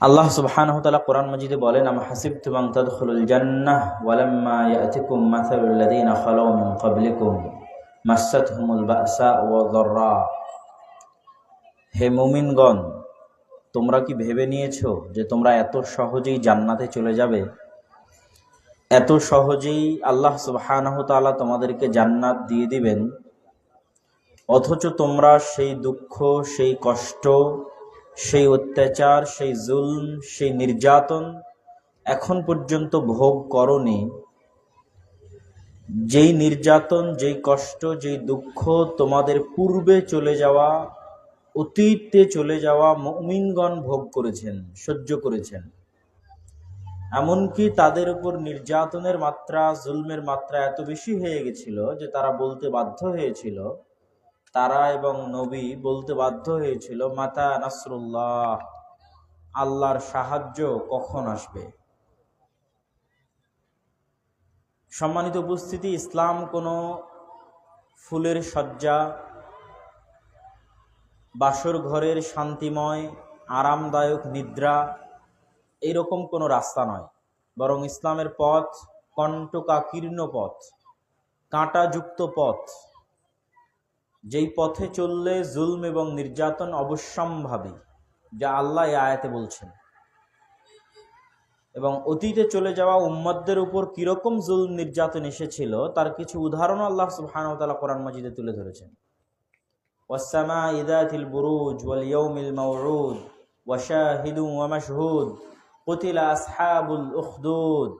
আল্লাহ সুবহানাহু তাআলা কোরআন মাজিদে বলেন, আম হাসিবতুম আন তাদখুলুল জান্নাহ ওয়ালাম্মা ইয়াতিকুম মাসালুল লাযীনা খালাউ মিন ক্বাবলিকুম মাসাতহুমুল বাসা ওয়া যাররা হে মুমিনগণ, তোমরা কি ভেবে নিয়েছো যে তোমরা এত সহজেই জান্নাতে চলে যাবে? এত সহজেই আল্লাহ সুবহানাহু তাআলা তোমাদেরকে জান্নাত দিয়ে দিবেন? অথচ তোমরা সেই দুঃখ, সেই কষ্ট সেই অত্যাচার, সেই জুলম, সেই নির্যাতন এখন পর্যন্ত ভোগ করনি। যেই নির্যাতন, যেই কষ্ট, যেই দুঃখ তোমাদের পূর্বে চলে যাওয়া, অতীতে চলে যাওয়া মুমিনগণ ভোগ করেছেন, সহ্য করেছেন। এমনকি তাদের উপর নির্যাতনের মাত্রা, জুলমের মাত্রা এত বেশি হয়ে গেছিল যে তারা বলতে বাধ্য হয়েছিল তারা এবং নবী বলতে বাধ্য হয়েছিল, মাতা নাসরুল্লাহ, আল্লাহর সাহায্য কখন আসবে? সম্মানিত উপস্থিতি, ইসলাম কোনো ফুলের সজ্জা বাসর ঘরের শান্তিময়, আরামদায়ক নিদ্রা এরকম কোনো রাস্তা নয়। বরং ইসলামের পথ কণ্টকাকীর্ণ পথ, কাঁটাযুক্ত পথ। যেই পথে চললে জুলম এবং নির্যাতন অবশ্যম্ভাবী, যা আল্লাহ আয়াতে বলছেন। এবং অতীতে চলে যাওয়া উম্মদদের উপর কীরকম জুলম, নির্যাতন এসেছিল, তার কিছু উদাহরণ আল্লাহ সুবাহানতালা কোরআন মজিদে তুলে ধরেছেন। ওয়াসামা ইদাতিল বুরুজ ইয়ৌমিল মাউরুদ ওয়াশাহিদু ওয়ামাশহুদ কতিলা আসহাবুল উখদুদ।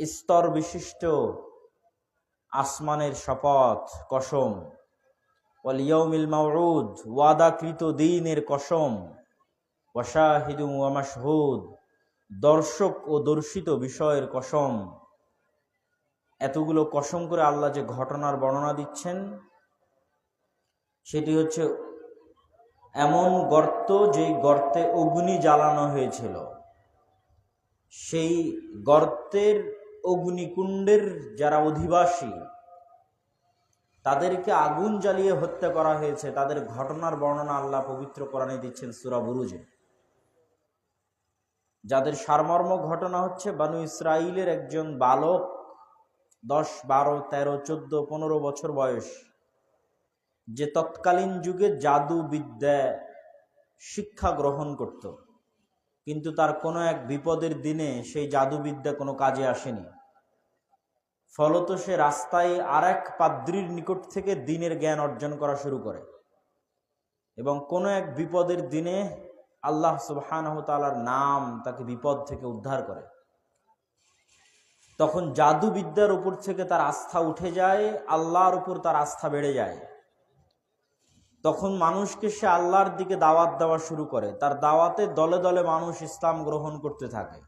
স্তর বিশিষ্ট আসমানের শপথ, কসম। ওয়ালিয়মিল মাউরুদ ওয়াদাকৃত দিনের কসম। ওয়াশাহিদু ওয়ামাশহুদ দর্শক ও দর্শিত বিষয়ের কসম। এতগুলো কসম করে আল্লাহ যে ঘটনার বর্ণনা দিচ্ছেন, সেটি হচ্ছে এমন গর্ত যেই গর্তে অগ্নি জ্বালানো হয়েছিল। সেই গর্তের অগ্নিকুণ্ডের যারা অধিবাসী, তাদেরকে আগুন জ্বালিয়ে হত্যা করা হয়েছে। তাদের ঘটনার বর্ণনা আল্লাহ পবিত্র কোরআনে দিচ্ছেন সুরা বুরুজে। যাদের সারমর্ম ঘটনা হচ্ছে, বানু ইসরাইলের একজন বালক, দশ, বারো, তেরো, চোদ্দ, পনেরো বছর বয়স। যে তৎকালীন যুগে জাদু বিদ্যা শিক্ষা গ্রহণ করত। কিন্তু তার কোনো এক বিপদের দিনে সেই জাদুবিদ্যা কোনো কাজে আসেনি। ফলত সে রাস্তায় আর এক পাদ্রির নিকট থেকে দিনের জ্ঞান অর্জন করা শুরু করে এবং কোনো এক বিপদের দিনে আল্লাহ সুবাহানহতালার নাম তাকে বিপদ থেকে উদ্ধার করে। তখন জাদুবিদ্যার উপর থেকে তার আস্থা উঠে যায়, আল্লাহর উপর তার আস্থা বেড়ে যায়। তখন মানুষকে সে আল্লাহর দিকে দাওয়াত দেওয়া শুরু করে। তার দাওয়াতে দলে দলে মানুষ ইসলাম গ্রহণ করতে থাকে।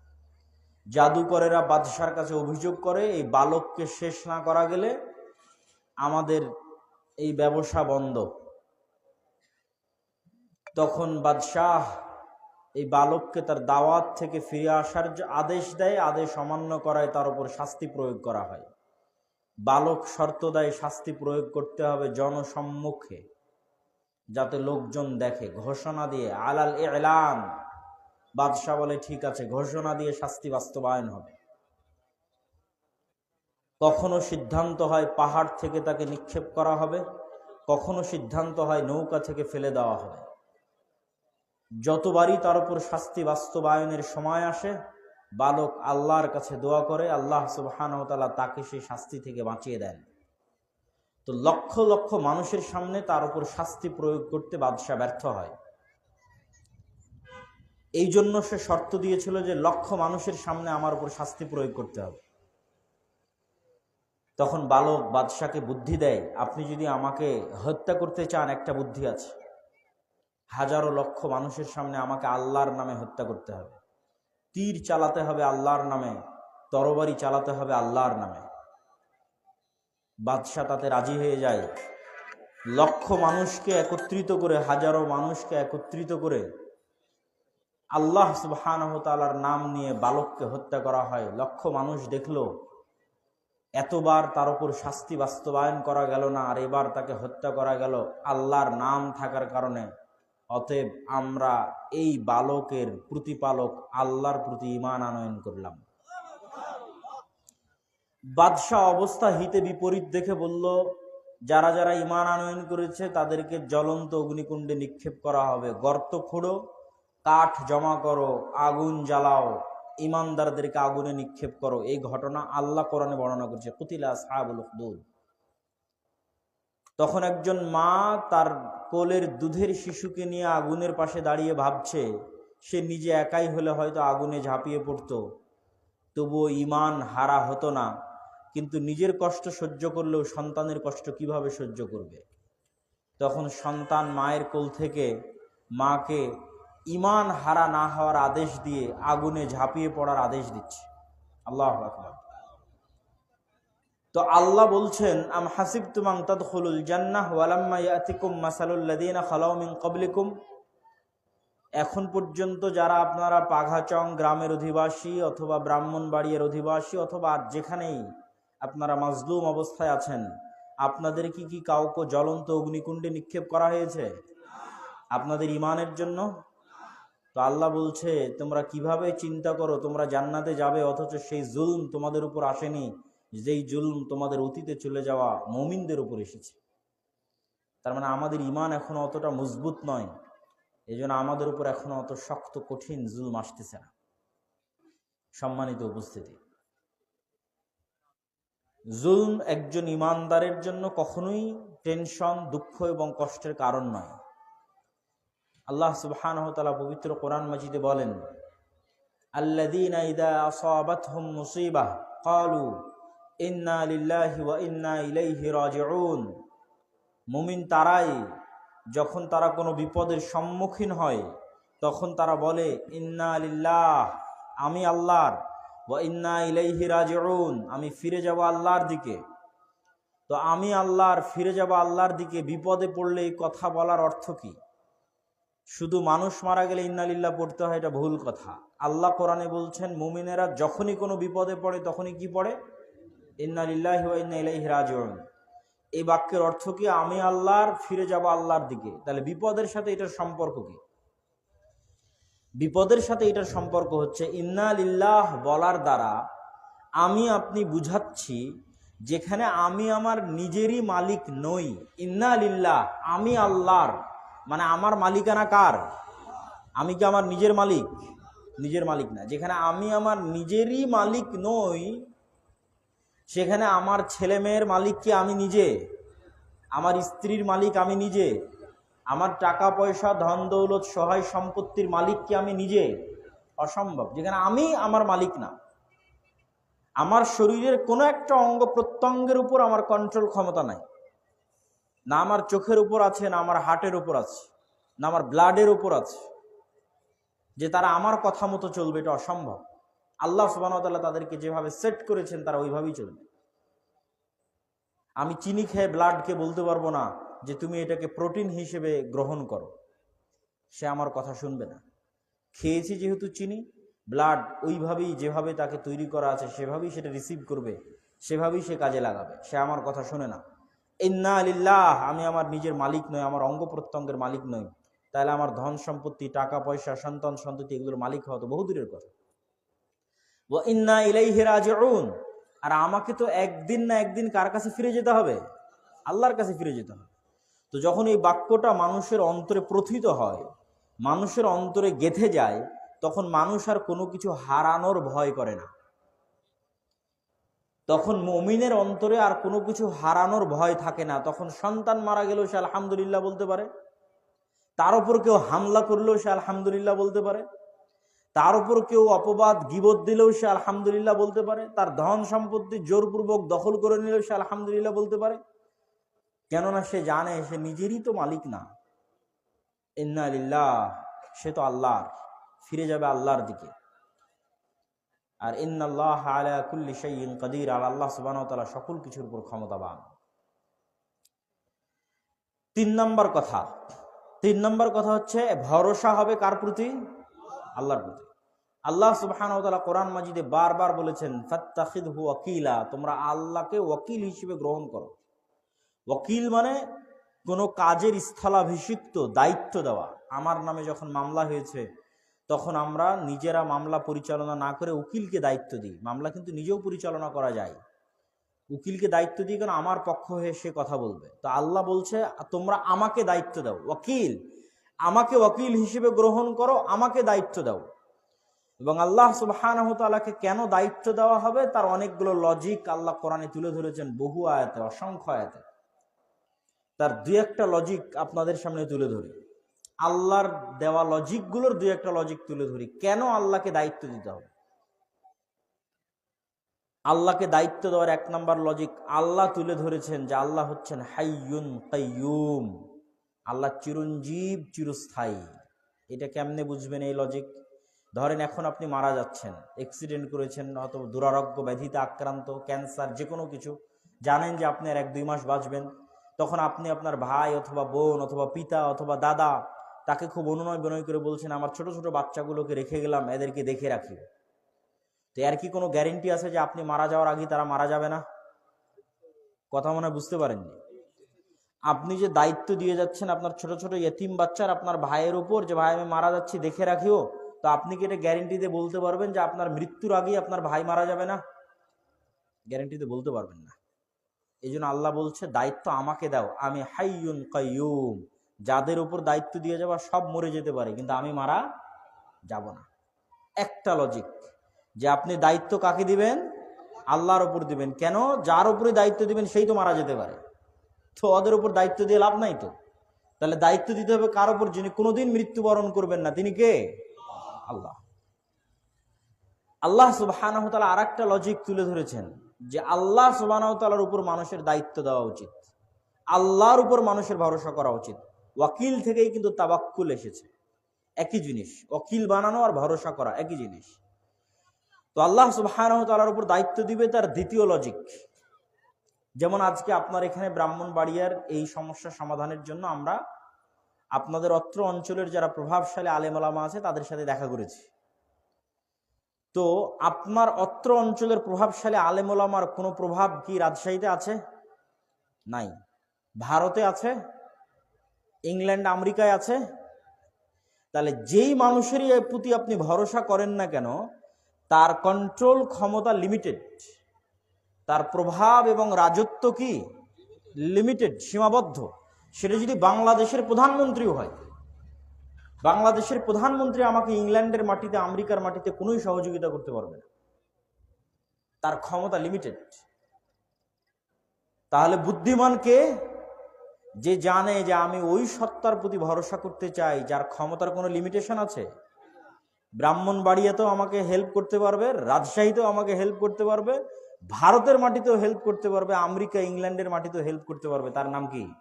জাদুকরেরা বাদশার কাছে অভিযোগ করে, এই বালককে শেষ না করা গেলে আমাদের এই ব্যবসা বন্ধ। তখন বাদশাহ এই বালককে তার দাওয়াত থেকে ফিরে আসার আদেশ দেয়, আদেশ অমান্য করায় তার উপর শাস্তি প্রয়োগ করা হয়। বালক শর্ত দেয় শাস্তি প্রয়োগ করতে হবে জনসম্মুখে। যাতে লোকজন দেখে। ঘোষণা দিয়ে আলাল এলান বাদশাহ বলে, ঠিক আছে, ঘোষণা দিয়ে শাস্তি বাস্তবায়ন হবে। কখনো সিদ্ধান্ত হয় পাহাড় থেকে তাকে নিক্ষেপ করা হবে, কখনো সিদ্ধান্ত হয় নৌকা থেকে ফেলে দেওয়া হবে। যতবারই তার উপর শাস্তি বাস্তবায়নের সময় আসে, বালক আল্লাহর কাছে দোয়া করে, আল্লাহ সুবাহানতালা তাকে সেই শাস্তি থেকে বাঁচিয়ে দেন। তো লক্ষ লক্ষ মানুষের সামনে তার উপর শাস্তি প্রয়োগ করতে বাদশাহ ব্যর্থ হয়। এই জন্য সে শর্ত দিয়েছিল যে লক্ষ মানুষের সামনে আমার উপর শাস্তি প্রয়োগ করতে হবে। তখন বালক বাদশাকে বুদ্ধি দেয়, আপনি যদি আমাকে হত্যা করতে চান, একটা বুদ্ধি আছে। হাজারো লক্ষ মানুষের সামনে আমাকে আল্লাহর নামে হত্যা করতে হবে। তীর চালাতে হবে আল্লাহর নামে, তরবারি চালাতে হবে আল্লাহর নামে। বাদশাহ তাতে রাজি হয়ে যায়। লক্ষ মানুষকে একত্রিত করে, হাজারো মানুষকে একত্রিত করে আল্লাহ সুবাহানহতালার নাম নিয়ে বালককে হত্যা করা হয়। লক্ষ মানুষ দেখল, এতবার তার উপর শাস্তি বাস্তবায়ন করা গেল না, আর এবার তাকে হত্যা করা গেল আল্লাহর নাম থাকার কারণে। অতএব আমরা এই বালকের প্রতিপালক আল্লাহর প্রতি ইমান আনয়ন করলাম। বাদশাহ অবস্থা হিতে বিপরীত দেখে বলল, যারা যারা ইমান আনয়ন করেছে, তাদেরকে জ্বলন্ত অগ্নিকুণ্ডে নিক্ষেপ করা হবে। গর্ত খুঁড়ো, কাঠ জমা করো, আগুন জ্বালাও, ইমানদারদেরকে আগুনে নিক্ষেপ করো। এই ঘটনা আল্লাহ কোরআনে বর্ণনা করছে, কুতিলা সাহাবুল উখদুদ। তখন একজন মা তার কোলের দুধের শিশুকে নিয়ে আগুনের পাশে দাঁড়িয়ে ভাবছে, সে নিজে একাই হলে হয়তো আগুনে ঝাঁপিয়ে পড়তো। তবুও ইমান হারা হতো না। কিন্তু নিজের কষ্ট সহ্য করলেও সন্তানের কষ্ট কীভাবে সহ্য করবে? তখন সন্তান মায়ের কোল থেকে মাকে ইমান হারা না হওয়ার আদেশ দিয়ে আগুনে ঝাঁপিয়ে পড়ার আদেশ দিচ্ছে। আল্লাহ তো আল্লাহ বলছেন, আম হাসিব তুমাং তদখুলুল জান্নাহ ওয়ালাম্মা ইয়াতিকুম মাসালুল্লাযীনা খালাউ মিন ক্বাবলিকুম। এখন পর্যন্ত যারা আপনারা পাঘাচং গ্রামের অধিবাসী অথবা ব্রাহ্মণবাড়িয়ার অধিবাসী অথবা যেখানেই আপনারা মাজলুম অবস্থায় আছেন। আপনাদের কি কি কাউকে জ্বলন্ত অগ্নিকুণ্ডে নিক্ষেপ করা হয়েছে? আপনাদের ইমানের জন্য? তো আল্লাহ বলছে, তোমরা কীভাবে চিন্তা করো? তোমরা জান্নাতে যাবে, অথচ সেই জুলম তোমাদের উপর আসেনি। যেই জুলম তোমাদের অতীতে চলে যাওয়া মমিনদের উপর এসেছে। তার মানে আমাদের ইমান এখনও অতটা মজবুত নয়। এই আমাদের উপর এখনও অত শক্ত, কঠিন জুলম আসতেছে না। সম্মানিত উপস্থিতি। জুলম একজন ইমানদারের জন্য কখনোই টেনশন, দুঃখ এবং কষ্টের কারণ নয়। আল্লাহ সুবহান পবিত্র কোরআন মাজিদে বলেন মুসিবাহ, ক্বালু ইন্না মুমিন তারাই যখন তারা কোনো বিপদের সম্মুখীন হয়, তখন তারা বলে, ইন্না লিল্লাহ, আমি আল্লাহর। ওয়া ইন্না ইলাইহি রাজিউন, আমি ফিরে যাব আল্লাহর দিকে। তো আমি আল্লাহর, ফিরে যাব আল্লাহর দিকে, বিপদে পড়লে এই কথা বলার অর্থ কি? শুধু মানুষ মারা গেলে ইন্নালিল্লাহ পড়তে হয়, এটা ভুল কথা। আল্লাহ কোরআনে বলছেন, মুমিনেরা যখনই কোনো বিপদে পড়ে, তখনই কি পড়ে? ইন্নালিল্লাহ ইন্না ইলাইহি রাজিউন। এই বাক্যের অর্থ কি? আমি আল্লাহর, ফিরে যাব আল্লাহর দিকে। তাহলে বিপদের সাথে এটার সম্পর্ক কি? বিপদের সাথে এটার সম্পর্ক হচ্ছে, ইন্না লিল্লাহ বলার দ্বারা আমি আপনি বুঝাচ্ছি যেখানে আমি আমার নিজেরই মালিক নই। ইন্না লিল্লাহ আমি আল্লাহর মানে আমার মালিকানা কার? আমি কি আমার নিজের মালিক? নিজের মালিক না। যেখানে আমি আমার নিজেরই মালিক নই, সেখানে আমার ছেলে মেয়ের মালিক কি আমি নিজে? আমার স্ত্রীর মালিক আমি নিজে? আমার টাকা, পয়সা, ধন, দৌলত, সহায়, সম্পত্তির মালিক কি আমি নিজে? অসম্ভব। যেখানে আমি আমার মালিক না। আমার শরীরের কোনো একটা অঙ্গ প্রত্যঙ্গের উপর আমার কন্ট্রোল ক্ষমতা নাই। না আমার চোখের উপর আছে, না আমার হার্টের উপর আছে, না আমার ব্লাডের উপর আছে। যে তারা আমার কথা মতো চলবে, এটা অসম্ভব। আল্লাহ সুবাহতাল্লাহ তাদেরকে যেভাবে সেট করেছেন, তারা ওইভাবেই চলবে। আমি চিনি খেয়ে ব্লাডকে বলতে পারব না। যে তুমি এটাকে প্রোটিন হিসেবে গ্রহণ করো। সে আমার কথা শুনবে না। খেয়েছি যেহেতু চিনি, ব্লাড ওইভাবেই যেভাবে তাকে তৈরি করা আছে, সেভাবেই সেটা রিসিভ করবে, সেভাবেই সে কাজে লাগাবে। সে আমার কথা শোনে না। ইন্না আলিল্লাহ আমি আমার নিজের মালিক নই, আমার অঙ্গ প্রত্যঙ্গের মালিক নই। তাহলে আমার ধন সম্পত্তি, টাকা পয়সা, সন্তান সন্ততি এগুলোর মালিক হওয়া তো বহুদূরের কথা। ও ইন্না ইলাইহি রাজিউন, আর আমাকে তো একদিন না একদিন কার কাছে ফিরে যেতে হবে? আল্লাহর কাছে ফিরে যেতে হবে। তো যখন এই বাক্যটা মানুষের অন্তরে প্রথিত হয়, মানুষের অন্তরে গেথে যায়, তখন মানুষ আর কোনো কিছু হারানোর ভয় করে না। তখন মমিনের অন্তরে আর কোনো কিছু হারানোর ভয় থাকে না। তখন সন্তান মারা গেলেও সে আলহামদুলিল্লাহ বলতে পারে। তার উপর কেউ হামলা করলেও সে আলহামদুলিল্লাহ বলতে পারে। তার উপর কেউ অপবাদ, গিবত দিলেও সে আলহামদুলিল্লাহ বলতে পারে। তার ধন সম্পত্তি জোরপূর্বক দখল করে নিলেও সে আলহামদুলিল্লাহ বলতে পারে। কেননা সে জানে সে নিজেরই তো মালিক না। ইন্না আলিল্লাহ সে তো আল্লাহর। ফিরে যাবে আল্লাহর দিকে। আর ইন্নাল্লাহ আলা কুল্লি কাদির, আর আল্লাহ সুবহানাহু সকল কিছুর উপর ক্ষমতাবান। তিন নম্বর কথা। তিন নম্বর কথা হচ্ছে, ভরসা হবে কার প্রতি? আল্লাহর প্রতি। আল্লাহ সুবহানাহু কোরআন মাজিদে বারবার বলেছেন, ফাত্তাখিযহু ওয়াকিলা, তোমরা আল্লাহকে ওয়াকিল হিসেবে গ্রহণ করো। ওয়াকিল মানে কোনো কাজের স্থলাভিষিক্ত দায়িত্ব দেওয়া। আমার নামে যখন মামলা হয়েছে, তখন আমরা নিজেরা মামলা পরিচালনা না করে উকিলকে দায়িত্ব দিই। মামলা কিন্তু নিজেও পরিচালনা করা যায়। উকিলকে দায়িত্ব দিই কারণ আমার পক্ষ হয়ে সে কথা বলবে। তো আল্লাহ বলছে, তোমরা আমাকে দায়িত্ব দাও। ওকিল আমাকে ওকিল হিসেবে গ্রহণ করো, আমাকে দায়িত্ব দাও। এবং আল্লাহ সুবাহানহতালাকে কেন দায়িত্ব দেওয়া হবে? তার অনেকগুলো লজিক আল্লাহ কোরআনে তুলে ধরেছেন বহু আয়াতে, অসংখ্য আয়াতে। তার দুই একটা লজিক আপনাদের সামনে তুলে ধরি। আল্লাহর দেওয়া লজিকগুলোর দুই একটা লজিক তুলে ধরি। কেন আল্লাহকে দায়িত্ব দিতে হবে? আল্লাহকে দায়িত্ব দেওয়ার এক নম্বর লজিক আল্লাহ তুলে ধরেছেন যে আল্লাহ হচ্ছেন হাইয়ুন কাইয়ুম। আল্লাহ চিরঞ্জীব, চিরস্থায়ী। এটা কেমনে বুঝবেন এই লজিক ধরেন এখন আপনি মারা যাচ্ছেন অ্যাক্সিডেন্ট করেছেন, হয়তো দুরারোগ্য ব্যাধিতে আক্রান্ত ক্যান্সার যে কোনো কিছু। জানেন যে আপনি এক দুই মাস বাঁচবেন। তখন আপনি আপনার ভাই অথবা বোন অথবা পিতা অথবা দাদা তাকে খুব অনুনয় বিনয় করে বলছেন, আমার ছোট ছোট বাচ্চাগুলোকে রেখে গেলাম, এদেরকে দেখে রাখি। তো এর কি কোনো গ্যারেন্টি আছে যে আপনি মারা যাওয়ার আগে তারা মারা যাবে না? কথা মনে বুঝতে পারেননি। আপনি যে দায়িত্ব দিয়ে যাচ্ছেন আপনার ছোট ছোট ইয়েতিম বাচ্চার আপনার ভাইয়ের উপর যে, ভাই, আমি মারা যাচ্ছি, দেখে রাখিও। তো আপনি কি এটা গ্যারেন্টি দিয়ে বলতে পারবেন যে আপনার মৃত্যুর আগেই আপনার ভাই মারা যাবে না? গ্যারেন্টিতে বলতে পারবেন না। এই জন্য আল্লাহ বলছে, দায়িত্ব আমাকে দাও। আমি হাইয়ুন কাইয়ুম। যাদের উপর দায়িত্ব দিয়ে যাবা সব মরে যেতে পারে, কিন্তু আমি মারা যাব না। একটা লজিক যে আপনি দায়িত্ব কাকে দিবেন? আল্লাহর উপর দিবেন। কেন? যার উপরে দায়িত্ব দিবেন, সেই তো মারা যেতে পারে। তো ওদের উপর দায়িত্ব দিয়ে লাভ নাই তো? তাহলে দায়িত্ব দিতে হবে কার উপর? যিনি কোনোদিন মৃত্যুবরণ করবেন না, তিনি কে? আল্লাহ। আল্লাহ সুবাহ আর একটা লজিক তুলে ধরেছেন। যে আল্লাহ সুবাহতালার উপর মানুষের দায়িত্ব দেওয়া উচিত। আল্লাহর উপর মানুষের ভরসা করা উচিত। ওয়াকিল থেকেই কিন্তু তাবাক্কুল এসেছে। একই জিনিস ওকিল বানানো আর ভরসা করা একই জিনিস। তো আল্লাহ সুবাহতালার উপর দায়িত্ব দিবে তার দ্বিতীয় লজিক যেমন আজকে আপনার এখানে ব্রাহ্মণবাড়িয়ার এই সমস্যা সমাধানের জন্য আমরা আপনাদের অত্র অঞ্চলের যারা প্রভাবশালী আলেমালামা আছে, তাদের সাথে দেখা করেছি। তো আপনার অত্র অঞ্চলের প্রভাবশালী আলেমোলামার কোনো প্রভাব কি রাজশাহীতে আছে? নাই। ভারতে আছে? ইংল্যান্ড, আমেরিকায় আছে? তাহলে যেই মানুষেরই প্রতি আপনি ভরসা করেন না কেন, তার কন্ট্রোল ক্ষমতা লিমিটেড তার প্রভাব এবং রাজত্ব কি? লিমিটেড সীমাবদ্ধ। সেটা যদি বাংলাদেশের প্রধানমন্ত্রীও হয় বাংলাদেশের প্রধানমন্ত্রী আমাকে ইংল্যান্ডের মাটিতে, আমেরিকার মাটিতে কোনোই সহযোগিতা করতে পারবে না। তার ক্ষমতা লিমিটেড তাহলে বুদ্ধিমানকে যে জানে যে আমি ওই সত্তার প্রতি ভরসা করতে চাই, যার ক্ষমতার কোনো লিমিটেশন আছে? ব্রাহ্মণবাড়িয়াতেও আমাকে হেল্প করতে পারবে, রাজশাহীতেও আমাকে হেল্প করতে পারবে, ভারতের মাটিতেও হেল্প করতে পারবে, আমেরিকা, ইংল্যান্ডের মাটিতেও হেল্প করতে পারবে। তার নাম কি?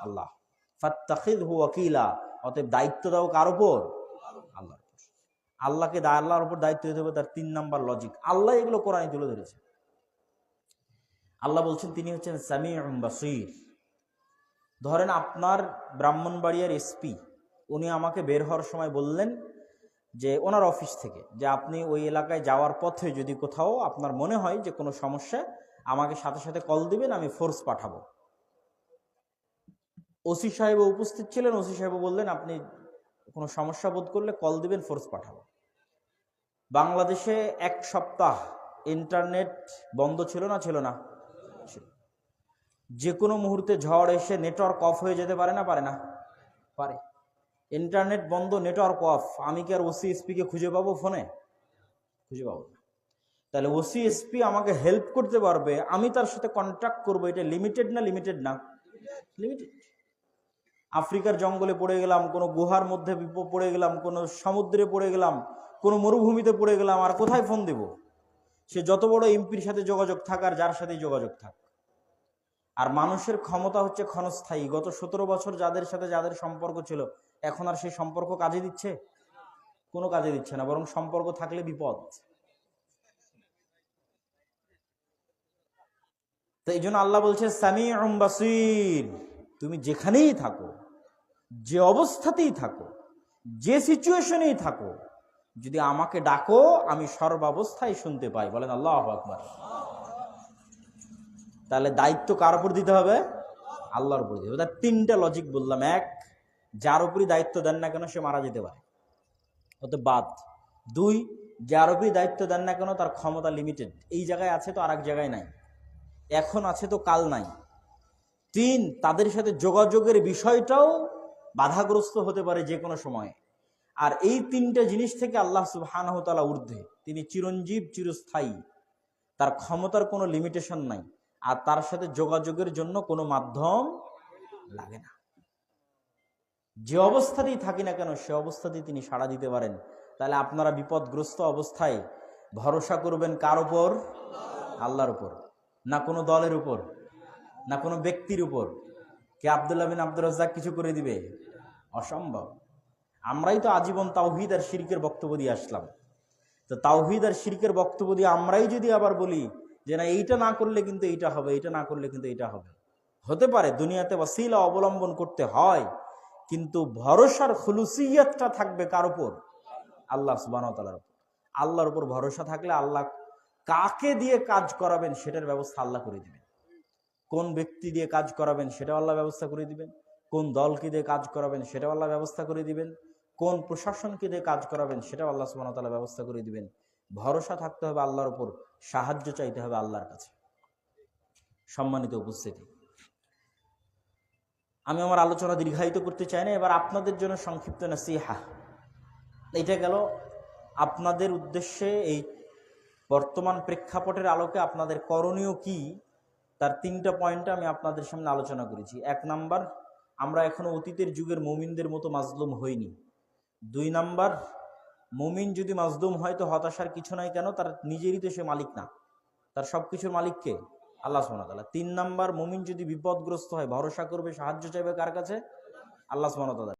আল্লাহ। ফাত্তাখিদ হু ওয়াকিলা। অতএব দায়িত্ব দাও কার উপর? আল্লাহর উপর। আল্লাহকে আল্লাহর উপর দায়িত্ব দিতে হবে, তার তিন নাম্বার লজিক আল্লাহ এগুলো কোরআনে তুলে ধরেছে। আল্লাহ বলছেন, তিনি হচ্ছেন সামি বাসির। ধরেন আপনার ব্রাহ্মণবাড়িয়ার এসপি উনি আমাকে বের হওয়ার সময় বললেন যে, ওনার অফিস থেকে যে, আপনি ওই এলাকায় যাওয়ার পথে যদি কোথাও আপনার মনে হয় যে কোনো সমস্যা, আমাকে সাথে সাথে কল দিবেন, আমি ফোর্স পাঠাবো। ওসি সাহেব উপস্থিত ছিলেন, ওসি সাহেব বললেন, আপনি কোনো সমস্যা বোধ করলে কল দিবেন ফোর্স পাঠাবো। বাংলাদেশে এক সপ্তাহ ইন্টারনেট বন্ধ ছিল না ছিল না? যে কোনো মুহূর্তে ঝড় এসে নেটওয়ার্ক অফ হয়ে যেতে পারে না? পারে না। পারে। ইন্টারনেট বন্ধ নেটওয়ার্ক অফ আমি কি আর ওসি এসপিকে খুঁজে পাবো ফোনে? খুঁজে পাবো তাহলে ওসি এসপি আমাকে হেল্প করতে পারবে, আমি তার সাথে কন্ট্যাক্ট করব, এটা লিমিটেড না লিমিটেড না? লিমিটেড আফ্রিকার জঙ্গলে পড়ে গেলাম, কোনো গুহার মধ্যে পড়ে গেলাম, কোনো সমুদ্রে পড়ে গেলাম, কোনো মরুভূমিতে পড়ে গেলাম, আর কোথায় ফোন দেব? সে যত বড় এমপির সাথে যোগাযোগ থাক আর যার সাথে যোগাযোগ থাক। আর মানুষের ক্ষমতা হচ্ছে ক্ষণস্থায়ী। গত সতেরো বছর যাদের সাথে যাদের সম্পর্ক ছিল, এখন আর সেই সম্পর্ক কাজে দিচ্ছে? কোনো কাজে দিচ্ছে না, বরং সম্পর্ক থাকলে বিপদ। তো এই জন্য আল্লাহ বলছে সামি বাসির তুমি যেখানেই থাকো যে অবস্থাতেই থাকো, যে সিচুয়েশনেই থাকো, যদি আমাকে ডাকো, আমি সর্বাবস্থায় শুনতে পাই। বলেন আল্লাহ আকবর। তাহলে দায়িত্ব কার উপর দিতে হবে? আল্লাহর উপর দিতে হবে। তার তিনটা লজিক বললাম। এক, যার উপরই দায়িত্ব দেন না কেন সে মারা যেতে পারে। অত বাদ। দুই, যার উপরই দায়িত্ব দেন না কেন তার ক্ষমতা লিমিটেড এই জায়গায় আছে তো আর জায়গায় নাই। এখন আছে তো কাল নাই। তিন, তাদের সাথে যোগাযোগের বিষয়টাও বাধাগ্রস্ত হতে পারে যে কোনো সময়ে। আর এই তিনটা জিনিস থেকে আল্লাহ সুবাহানহতালা ঊর্ধ্বে। তিনি চিরঞ্জীব, চিরস্থায়ী। তার ক্ষমতার কোনো লিমিটেশন নাই। আর তার সাথে যোগাযোগের জন্য কোনো মাধ্যম লাগে না। যে অবস্থাতেই থাকি না কেন, সে অবস্থাতেই তিনি সাড়া দিতে পারেন। তাহলে আপনারা বিপদগ্রস্ত অবস্থায় ভরসা করবেন কার উপর? আল্লাহর উপর। না কোনো দলের উপর। না কোনো ব্যক্তির উপর। কে আবদুল্লাহ বিন আব্দুর রাজ্জাক কিছু করে দিবে? অসম্ভব। আমরাই তো আজীবন তাওহিদ আর শিরকের বক্তব্য দিয়ে আসলাম। তো তাওহিদ আর শিরকের বক্তব্য দিয়ে আমরাই যদি আবার বলি যে না, এইটা না করলে কিন্তু এইটা হবে, এইটা না করলে কিন্তু এইটা হবে। হতে পারে, দুনিয়াতে ওয়াসিলা অবলম্বন করতে হয়, কিন্তু ভরসার খুলুসিয়তটা থাকবে কার উপর? আল্লাহ সুবাহতালার উপর। আল্লাহর উপর ভরসা থাকলে আল্লাহ কাকে দিয়ে কাজ করাবেন সেটার ব্যবস্থা আল্লাহ করে দিবেন। কোন ব্যক্তি দিয়ে কাজ করাবেন সেটাও আল্লাহ ব্যবস্থা করে দিবেন। কোন দলকে দিয়ে কাজ করাবেন সেটাও আল্লাহ ব্যবস্থা করে দিবেন। কোন প্রশাসনকে দিয়ে কাজ করাবেন সেটাও আল্লাহ সুবাহতাল্লাহ ব্যবস্থা করে দিবেন। ভরসা থাকতে হবে আল্লাহর উপর, সাহায্য চাইতে হবে আল্লাহর কাছে। সম্মানিত উপস্থিতি। আমি আমার আলোচনা দীর্ঘায়িত করতে চাই না, এবার আপনাদের জন্য সংক্ষিপ্ত নাসিহা। এটা গেল আপনাদের উদ্দেশ্যে এই বর্তমান প্রেক্ষাপটের আলোকে আপনাদের করণীয় কি তার তিনটা পয়েন্ট আমি আপনাদের সামনে আলোচনা করেছি। এক নাম্বার, আমরা এখনও অতীতের যুগের মুমিনদের মতো মাজলুম হইনি। দুই নাম্বার, মুমিন যদি মাজলুম হয় তো হতাশার কিছু নাই কেন? তার নিজেরই তো সে মালিক না। তার সব কিছুর মালিককে আল্লাহ সোহানতাল্লাহ তিন নাম্বার, মুমিন যদি বিপদগ্রস্ত হয়, ভরসা করবে, সাহায্য চাইবে কার কাছে? আল্লাহ সোহানতাল্লাহ